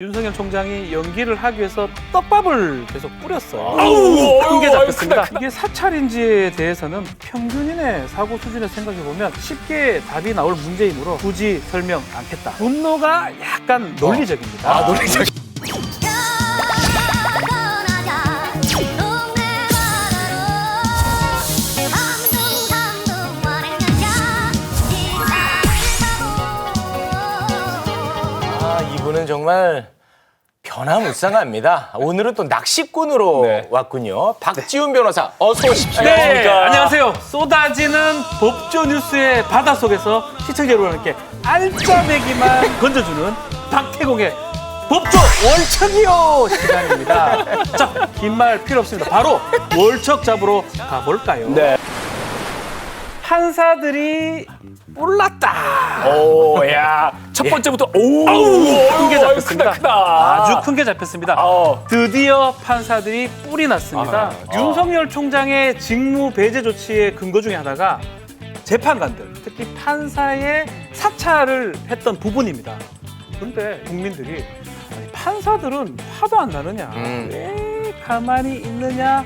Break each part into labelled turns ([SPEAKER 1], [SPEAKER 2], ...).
[SPEAKER 1] 윤석열 총장이 연기를 하기 위해서 떡밥을 계속 뿌렸어요.
[SPEAKER 2] 아우,
[SPEAKER 1] 큰 게 잡혔습니다. 이게 사찰인지에 대해서는 평균인의 사고 수준에 생각해 보면 쉽게 답이 나올 문제이므로 굳이 설명 않겠다. 분노가 약간 논리적입니다.
[SPEAKER 2] 아, 논리적.
[SPEAKER 3] 이분은 정말 변화무쌍합니다. 오늘은 또 낚시꾼으로
[SPEAKER 2] 네.
[SPEAKER 3] 왔군요. 박지훈 변호사, 어서 오십시오.
[SPEAKER 1] 네. 안녕하세요. 쏟아지는 법조 뉴스의 바닷속에서 시청자 여러분께 알짜배기만 건져주는 박태공의 법조 월척이요 시간입니다. 자, 긴 말 필요 없습니다. 바로 월척 잡으러 가볼까요?
[SPEAKER 2] 네.
[SPEAKER 1] 판사들이 올랐다.
[SPEAKER 2] 오, 야. 첫 번째부터 오,
[SPEAKER 1] 큰게
[SPEAKER 2] 어이구,
[SPEAKER 1] 잡혔습니다.
[SPEAKER 2] 크다, 크다.
[SPEAKER 1] 아주 큰 게 잡혔습니다.
[SPEAKER 2] 아우.
[SPEAKER 1] 드디어 판사들이 뿔이 났습니다.
[SPEAKER 2] 아,
[SPEAKER 1] 윤석열 총장의 직무 배제 조치의 근거 중에 하나가 재판관들, 특히 판사의 사찰을 했던 부분입니다. 그런데 국민들이 아니, 판사들은 화도 안 나느냐,
[SPEAKER 3] 음.
[SPEAKER 1] 왜 가만히 있느냐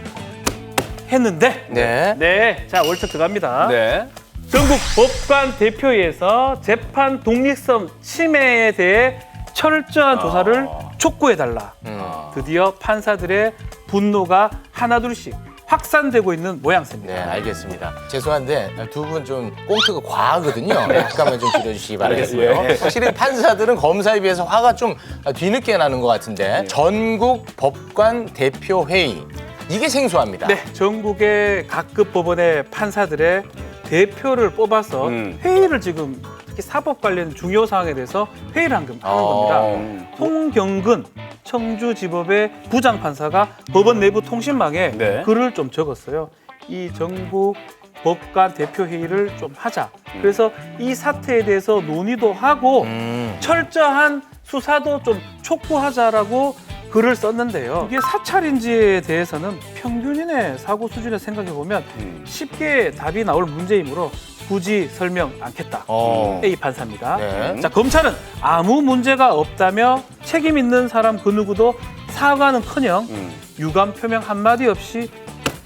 [SPEAKER 1] 했는데
[SPEAKER 3] 네.
[SPEAKER 1] 네, 자 월척 들어갑니다.
[SPEAKER 2] 네.
[SPEAKER 1] 전국 법관 대표회에서 재판 독립성 침해에 대해 철저한 조사를 촉구해달라.
[SPEAKER 3] 음.
[SPEAKER 1] 드디어 판사들의 분노가 하나둘씩 확산되고 있는 모양새입니다.
[SPEAKER 3] 네, 알겠습니다. 죄송한데 두 분 좀 꽁트가 과하거든요. 약간만 좀 줄여주시기 바라겠고요.
[SPEAKER 2] 알겠습니다.
[SPEAKER 3] 확실히 판사들은 검사에 비해서 화가 좀 뒤늦게 나는 것 같은데 전국 법관 대표 회의 이게 생소합니다.
[SPEAKER 1] 네, 전국의 각급 법원의 판사들의 대표를 뽑아서
[SPEAKER 2] 음.
[SPEAKER 1] 회의를 지금 특히 사법 관련 중요 사항에 대해서 회의를 한, 하는
[SPEAKER 3] 어.
[SPEAKER 1] 겁니다.
[SPEAKER 2] 음.
[SPEAKER 1] 송경근 청주지법의 부장판사가 법원 내부 통신망에
[SPEAKER 2] 네.
[SPEAKER 1] 글을 좀 적었어요. 이 전국 법관 대표 회의를 좀 하자. 그래서 이 사태에 대해서 논의도 하고
[SPEAKER 3] 음.
[SPEAKER 1] 철저한 수사도 좀 촉구하자라고 글을 썼는데요. 이게 사찰인지에 대해서는 평균인의 사고 수준에 생각해 보면
[SPEAKER 2] 음.
[SPEAKER 1] 쉽게 답이 나올 문제이므로 굳이 설명 않겠다.
[SPEAKER 3] 어.
[SPEAKER 1] A 판사입니다.
[SPEAKER 3] 네.
[SPEAKER 1] 자 검찰은 아무 문제가 없다며 책임 있는 사람 그 누구도 사과는커녕
[SPEAKER 2] 음.
[SPEAKER 1] 유감 표명 한마디 없이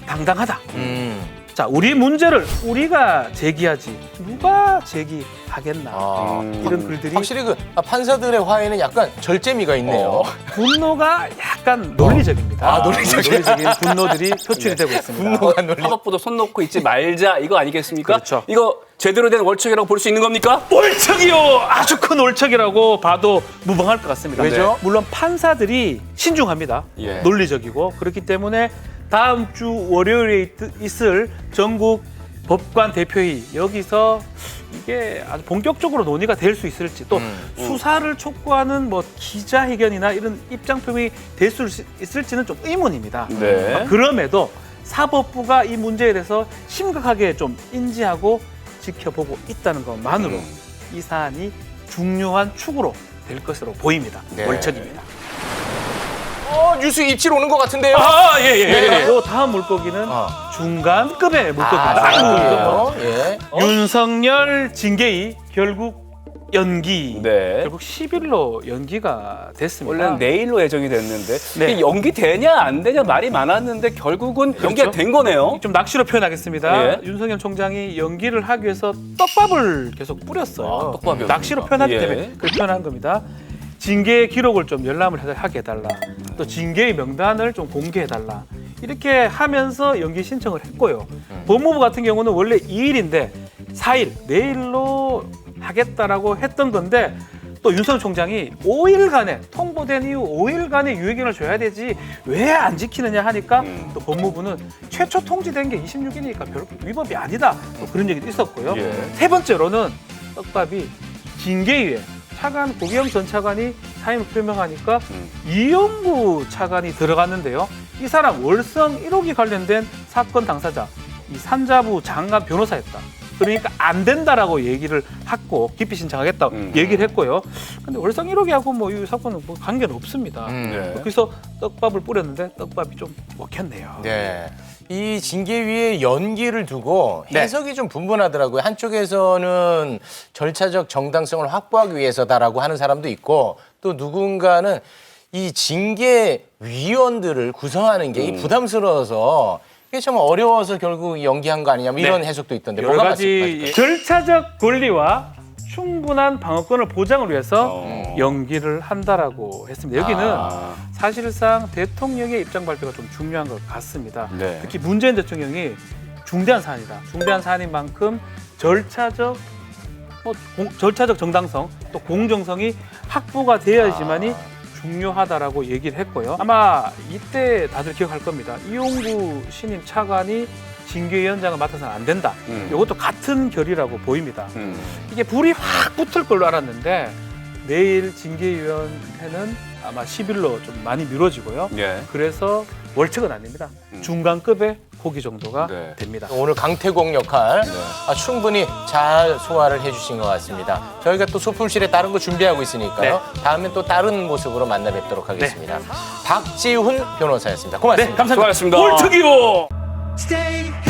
[SPEAKER 1] 당당하다.
[SPEAKER 3] 음.
[SPEAKER 1] 자 우리 문제를 우리가 제기하지 누가 제기하겠나
[SPEAKER 3] 아.
[SPEAKER 2] 음.
[SPEAKER 1] 이런 글들이
[SPEAKER 3] 확실히 그 판사들의 화에는 약간 절제미가 있네요.
[SPEAKER 2] 어.
[SPEAKER 1] 분노가 약간 논리적입니다.
[SPEAKER 3] 아, 논리적이에요?
[SPEAKER 1] 논리적인 분노들이 표출이 되고 있습니다.
[SPEAKER 3] 분노가 논리.
[SPEAKER 2] 사법부도 손 놓고 있지 말자 이거 아니겠습니까?
[SPEAKER 1] 그렇죠.
[SPEAKER 2] 이거 제대로 된 월척이라고 볼 수 있는 겁니까?
[SPEAKER 1] 올척이요 아주 큰 올척이라고 봐도 무방할 것 같습니다.
[SPEAKER 3] 왜죠?
[SPEAKER 1] 물론 판사들이 신중합니다.
[SPEAKER 2] 예.
[SPEAKER 1] 논리적이고 그렇기 때문에 다음 주 월요일에 있- 있을 전국 법관 대표회의 여기서 이게 아주 본격적으로 논의가 될 수 있을지 또
[SPEAKER 3] 음,
[SPEAKER 1] 수사를 촉구하는 뭐 기자회견이나 이런 입장 표명이 될 수 있을지는 좀 의문입니다.
[SPEAKER 2] 네.
[SPEAKER 1] 그럼에도 사법부가 이 문제에 대해서 심각하게 좀 인지하고 지켜보고 있다는 것만으로
[SPEAKER 2] 음.
[SPEAKER 1] 이 사안이 중요한 축으로 될 것으로 보입니다.
[SPEAKER 3] 네.
[SPEAKER 1] 월척입니다.
[SPEAKER 3] 어, 뉴스 입질 오는 것 같은데요.
[SPEAKER 1] 아, 예, 예,
[SPEAKER 3] 네.
[SPEAKER 1] 요 다음 물고기는
[SPEAKER 3] 어.
[SPEAKER 1] 중간급의 물고기입니다.
[SPEAKER 3] 아, 예.
[SPEAKER 1] 윤석열 징계위 결국 연기.
[SPEAKER 2] 네.
[SPEAKER 1] 결국 10일로 연기가 됐습니다.
[SPEAKER 2] 원래는 내일로 예정이 됐는데
[SPEAKER 1] 네.
[SPEAKER 2] 이게 연기 되냐 안 되냐 말이 많았는데 결국은 연기가 된 거네요.
[SPEAKER 1] 좀 낚시로 표현하겠습니다.
[SPEAKER 2] 예.
[SPEAKER 1] 윤석열 총장이 연기를 하기 위해서 떡밥을 계속 뿌렸어요.
[SPEAKER 2] 아, 떡밥이요?
[SPEAKER 1] 낚시로 표현하기
[SPEAKER 2] 예.
[SPEAKER 1] 때문에 그렇게 표현한 겁니다. 징계의 기록을 좀 열람을 해- 하게 해달라. 또 징계의 명단을 좀 공개해달라. 이렇게 하면서 연기 신청을 했고요. 법무부 같은 경우는 원래 2일인데 4일, 내일로 하겠다라고 했던 건데 또 윤석열 총장이 5일간의 통보된 이후 5일간의 유예기간을 줘야 되지 왜 안 지키느냐 하니까
[SPEAKER 2] 음.
[SPEAKER 1] 또 법무부는 최초 통지된 게 26일이니까 별 위법이 아니다 또 그런 얘기도 있었고요.
[SPEAKER 2] 예.
[SPEAKER 1] 세 번째로는 떡밥이 징계위에 차관 고기영 전 차관이 사임을 표명하니까
[SPEAKER 2] 음.
[SPEAKER 1] 이영구 차관이 들어갔는데요. 이 사람 월성 1호기 관련된 사건 당사자 이 산자부 장관 변호사였다. 그러니까 안 된다라고 얘기를 했고 기피 신청하겠다 고
[SPEAKER 2] 음.
[SPEAKER 1] 얘기를 했고요. 근데 월성 1호기하고 뭐 이 사건은 뭐 관계는 없습니다.
[SPEAKER 3] 음.
[SPEAKER 2] 네.
[SPEAKER 1] 그래서 떡밥을 뿌렸는데 떡밥이 좀 먹혔네요.
[SPEAKER 3] 네. 이 징계위의 연기를 두고
[SPEAKER 1] 네.
[SPEAKER 3] 해석이 좀 분분하더라고요. 한쪽에서는 절차적 정당성을 확보하기 위해서다라고 하는 사람도 있고 또또 누군가는 이 징계 위원들을 구성하는 게이
[SPEAKER 1] 음.
[SPEAKER 3] 부담스러워서 이게 참 어려워서 결국 연기한 거 아니냐 뭐 이런
[SPEAKER 1] 네.
[SPEAKER 3] 해석도 있던데
[SPEAKER 1] 여러
[SPEAKER 3] 뭐가
[SPEAKER 1] 가지
[SPEAKER 3] 말씀하실까요?
[SPEAKER 1] 절차적 권리와 충분한 방어권을 보장을 위해서
[SPEAKER 2] 어.
[SPEAKER 1] 연기를 한다라고 했습니다. 여기는
[SPEAKER 2] 아.
[SPEAKER 1] 사실상 대통령의 입장 발표가 좀 중요한 것 같습니다.
[SPEAKER 2] 네.
[SPEAKER 1] 특히 문재인 대통령이 중대한 사안이다. 중대한 사안인 만큼 절차적 뭐 공- 절차적 정당성 또 공정성이 확보가 되어야지만이 중요하다라고 얘기를 했고요. 아마 이때 다들 기억할 겁니다. 이용구 신임 차관이 징계위원장을 맡아서는 안 된다.
[SPEAKER 2] 음.
[SPEAKER 1] 이것도 같은 결이라고 보입니다.
[SPEAKER 2] 음.
[SPEAKER 1] 이게 불이 확 붙을 걸로 알았는데 내일 징계위원회는 아마 10일로 좀 많이 미뤄지고요.
[SPEAKER 2] 예.
[SPEAKER 1] 그래서 월책은 아닙니다.
[SPEAKER 2] 음.
[SPEAKER 1] 중간급의 포기 정도가
[SPEAKER 2] 네.
[SPEAKER 1] 됩니다.
[SPEAKER 3] 오늘 강태공 역할 아, 충분히 잘 소화를 해주신 것 같습니다. 저희가 또 소품실에 다른 거 준비하고 있으니까요. 다음엔 또 다른 모습으로 만나 뵙도록 하겠습니다. 박지훈 변호사였습니다. 고맙습니다.
[SPEAKER 1] 네, 감사합니다.
[SPEAKER 2] 수고하셨습니다.
[SPEAKER 1] 월특이요.
[SPEAKER 4] Stay